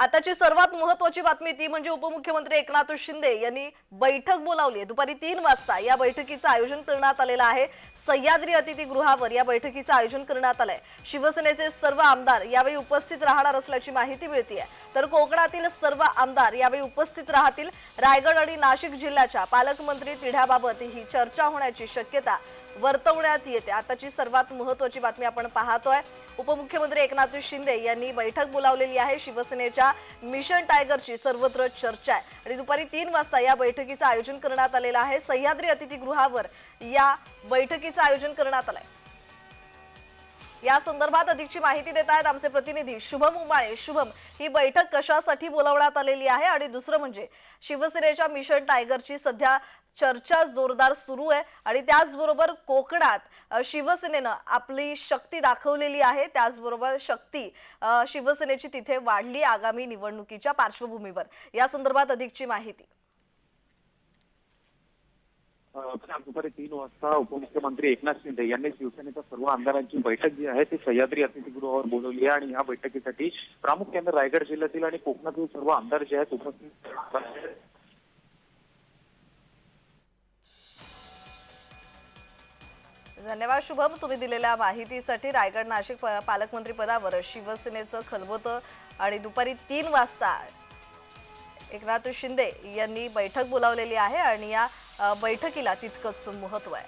आताची सर्वात महत्वाची बातमी ती म्हणजे उपमुख्यमंत्री एकनाथ शिंदे यांनी बैठक बोलावली आहे. दुपारी तीन वाजता या बैठकीचं आयोजन करण्यात आलेलं आहे. सह्याद्री अतिथीगृहावर या बैठकीचं आयोजन करण्यात आलंय. शिवसेनेचे सर्व आमदार यावेळी उपस्थित राहणार असल्याची माहिती मिळते तर कोकणातील सर्व आमदार यावेळी उपस्थित राहतील. रायगड आणि नाशिक जिल्ह्याच्या पालकमंत्री तिढ्याबाबत ही चर्चा होण्याची शक्यता वर्तवण्यात येते. आताची सर्वात महत्वाची बातमी आपण पाहतोय. उपमुख्यमंत्री एकनाथ शिंदे यांनी बैठक बोलावलेली आहे. शिवसेनेच्या मिशन टायगरची सर्वत्र चर्चा आहे. आणि दुपारी तीन वाजता या बैठकीचं आयोजन करण्यात आलेलं आहे. सह्याद्री अतिथीगृहावर या बैठकीचं आयोजन करण्यात आलंय. या संदर्भात अधिकची माहिती देत आहेत आमचे प्रतिनिधी शुभम उमाळे. शुभम ही बैठक कशासाठी बोलावण्यात आलेली आहे? आणि दुसरं म्हणजे शिवसेनेच्या मिशन टायगरची सध्या चर्चा जोरदार सुरू आहे आणि त्याचबरोबर कोकणात शिवसेनेनं आपली शक्ती दाखवलेली आहे. त्याचबरोबर शक्ती शिवसेनेची तिथे वाढली आगामी निवडणुकीच्या पार्श्वभूमीवर. या संदर्भात अधिकची माहिती. दुपारी तीन वाजता उपमुख्यमंत्री एकनाथ शिंदे यांनी शिवसेनेच्या सर्व आमदारांची बैठक जी आहे ती सह्याद्री अतिथीगृहावर बोलवली आहे आणि या बैठकीसाठी प्रामुख्याने रायगड जिल्ह्यातील आणि कोकणातील सर्व आमदार जे आहेत उपस्थित धन्यवाद शुभम. तुम्ही दिलेल्या माहितीसाठी रायगड नाशिक पालकमंत्री पदावर शिवसेनेचं खलबोतं आणि दुपारी तीन वाजता एकनाथ शिंदे यांनी बैठक बोलावलेली आहे आणि या बैठकीला तितकंच महत्त्व आहे.